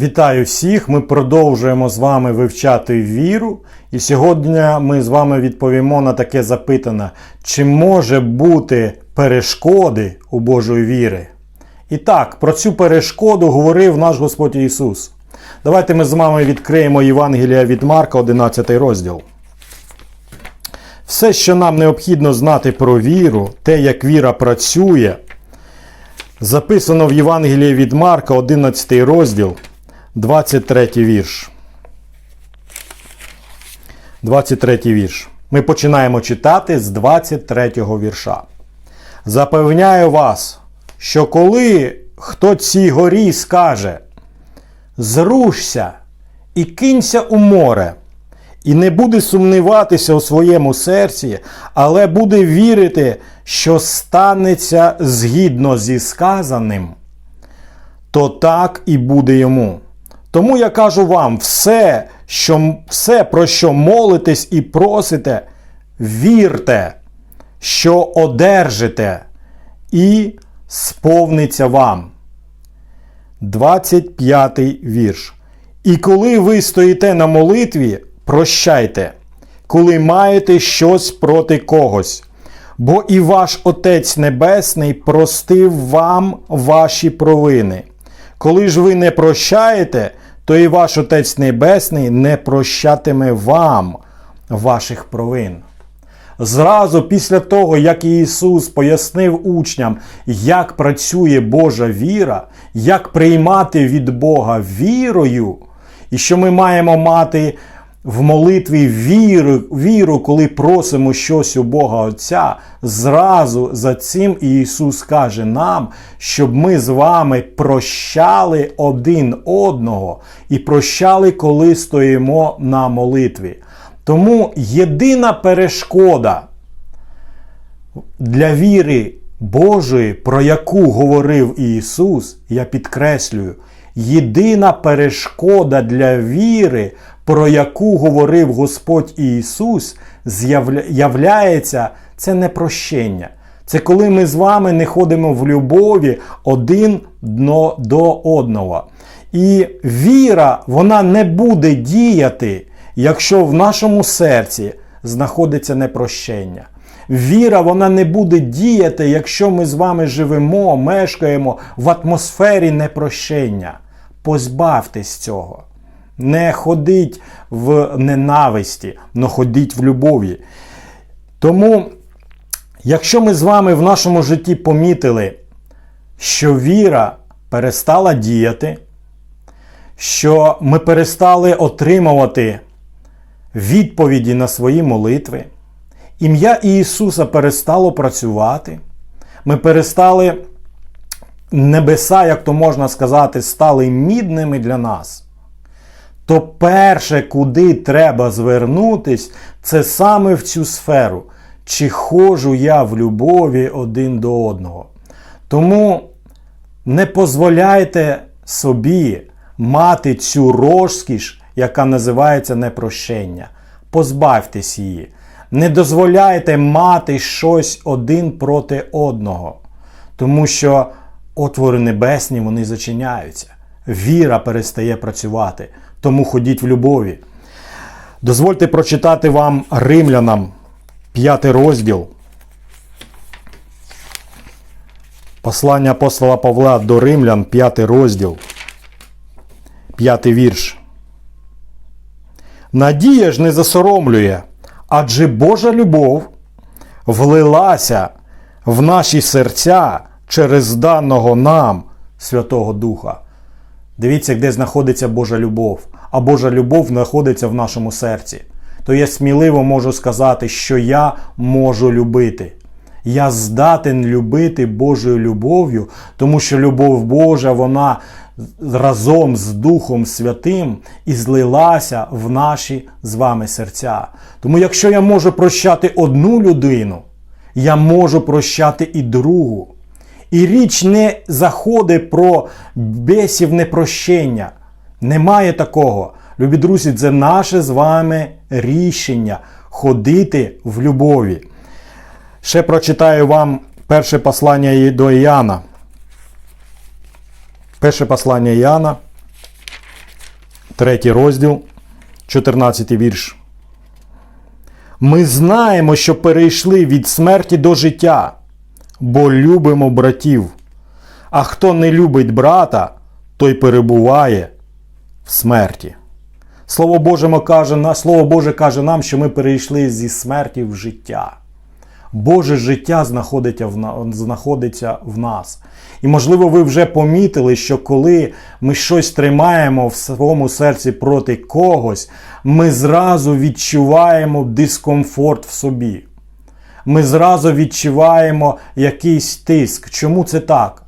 Вітаю всіх! Ми продовжуємо з вами вивчати віру. І сьогодні ми з вами відповімо на таке запитання: чи може бути перешкоди у Божої віри? І так, про цю перешкоду говорив наш Господь Ісус. Давайте ми з вами відкриємо Євангелія від Марка, 11 розділ. Все, що нам необхідно знати про віру, те, як віра працює, записано в Євангелії від Марка, 11 розділ. 23 вірш. 23 вірш. Ми починаємо читати з 23 вірша. Запевняю вас, що коли хто цій горі скаже: Зрушся і кинься у море, і не буде сумніватися у своєму серці, але буде вірити, що станеться згідно зі сказаним, то так і буде йому. Тому я кажу вам, все, що, все, про що молитесь і просите, вірте, що одержите, і сповниться вам. 25 вірш. І коли ви стоїте на молитві, прощайте, коли маєте щось проти когось. Бо і ваш Отець Небесний простив вам ваші провини. Коли ж ви не прощаєте, то і ваш Отець Небесний не прощатиме вам ваших провин. Зразу після того, як Ісус пояснив учням, як працює Божа віра, як приймати від Бога вірою, і що ми маємо мати в молитві віру, віру, коли просимо щось у Бога Отця, зразу за цим Ісус каже нам, щоб ми з вами прощали один одного і прощали, коли стоїмо на молитві. Тому єдина перешкода для віри Божої, про яку говорив Ісус, я підкреслюю, єдина перешкода для віри, про яку говорив Господь Ісус, з'являється це не прощення. Це коли ми з вами не ходимо в любові один до одного. І віра, вона не буде діяти, якщо в нашому серці знаходиться непрощення. Віра, вона не буде діяти, якщо ми з вами живемо, мешкаємо в атмосфері непрощення. Позбавтесь цього. Не ходіть в ненависті, но ходіть в любові. Тому, якщо ми з вами в нашому житті помітили, що віра перестала діяти, що ми перестали отримувати відповіді на свої молитви, ім'я Ісуса перестало працювати, ми перестали небеса, як то можна сказати, стали мідними для нас. То перше, куди треба звернутись, це саме в цю сферу. Чи ходжу я в любові один до одного. Тому не дозволяйте собі мати цю розкіш, яка називається непрощення. Позбавтесь її. Не дозволяйте мати щось один проти одного. Тому що отвори небесні вони зачиняються. Віра перестає працювати. Тому ходіть в любові. Дозвольте прочитати вам римлянам 5 розділ. Послання апостола Павла до Римлян, 5 розділ, 5 вірш. Надія ж не засоромлює, адже Божа любов влилася в наші серця через даного нам Святого Духа. Дивіться, де знаходиться Божа любов, а Божа любов знаходиться в нашому серці. То я сміливо можу сказати, що я можу любити. Я здатен любити Божою любов'ю, тому що любов Божа, вона разом з Духом Святим і злилася в наші з вами серця. Тому, якщо я можу прощати одну людину, я можу прощати і другу. І річ не заходить про бесів непрощення. Немає такого. Любі друзі, це наше з вами рішення ходити в любові. Ще прочитаю вам перше послання до Іоанна. Перше послання Іоанна, третій розділ, 14 вірш. Ми знаємо, що перейшли від смерті до життя, бо любимо братів. А хто не любить брата, той перебуває в смерті. Слово Боже каже, Слово Боже каже нам, що ми перейшли зі смерті в життя. Боже життя знаходиться в, нас. І, можливо, ви вже помітили, що коли ми щось тримаємо в своєму серці проти когось, ми зразу відчуваємо дискомфорт в собі. Ми зразу відчуваємо якийсь тиск. Чому це так?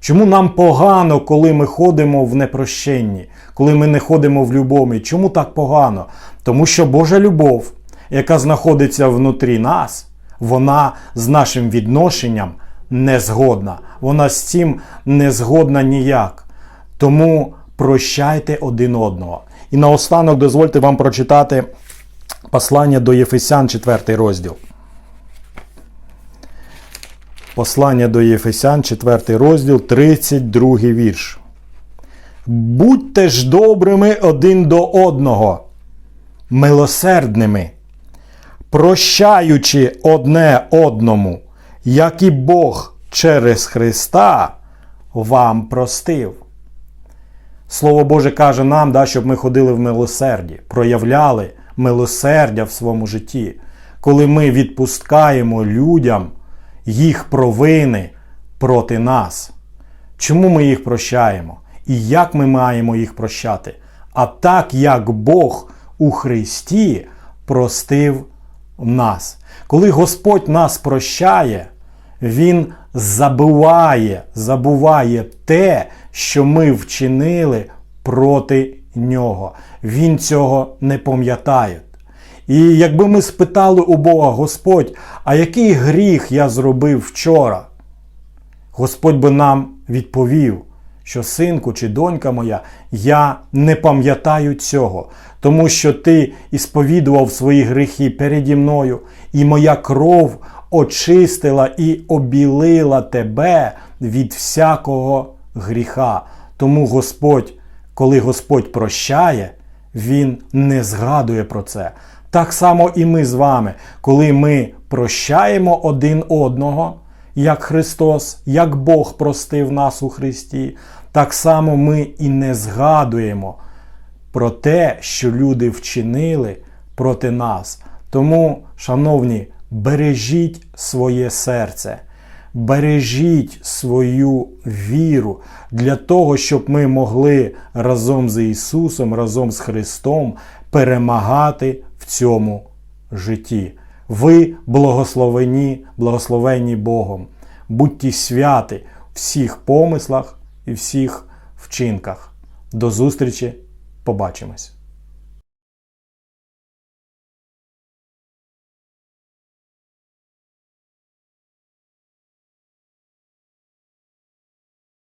Чому нам погано, коли ми ходимо в непрощенні, коли ми не ходимо в любові? Чому так погано? Тому що Божа любов, яка знаходиться внутрі нас, вона з нашим відношенням не згодна. Вона з цим не згодна ніяк. Тому прощайте один одного. І наостанок дозвольте вам прочитати послання до Єфесян, 4 розділ. Послання до Єфесян, 4 розділ, 32 вірш. Будьте ж добрими один до одного, милосердними, прощаючи одне одному, як і Бог через Христа вам простив. Слово Боже каже нам, да, щоб ми ходили в милосерді, проявляли милосердя в своєму житті, коли ми відпускаємо людям їх провини проти нас. Чому ми їх прощаємо? І як ми маємо їх прощати? А так, як Бог у Христі простив нас. Коли Господь нас прощає, Він забуває, забуває те, що ми вчинили проти нього. Він цього не пам'ятає. І якби ми спитали у Бога, Господь, а який гріх я зробив вчора? Господь би нам відповів, що синку чи донька моя, я не пам'ятаю цього, тому що ти ісповідував свої гріхи переді мною, і моя кров очистила і обілила тебе від всякого гріха. Тому Господь, коли Господь прощає, Він не згадує про це. Так само і ми з вами, коли ми прощаємо один одного, як Христос, як Бог простив нас у Христі, так само ми і не згадуємо про те, що люди вчинили проти нас. Тому, шановні, бережіть своє серце, бережіть свою віру для того, щоб ми могли разом з Ісусом, разом з Христом перемагати цьому житті. Ви благословені, благословені Богом. Будьте святі в всіх помислах і всіх вчинках. До зустрічі, побачимось!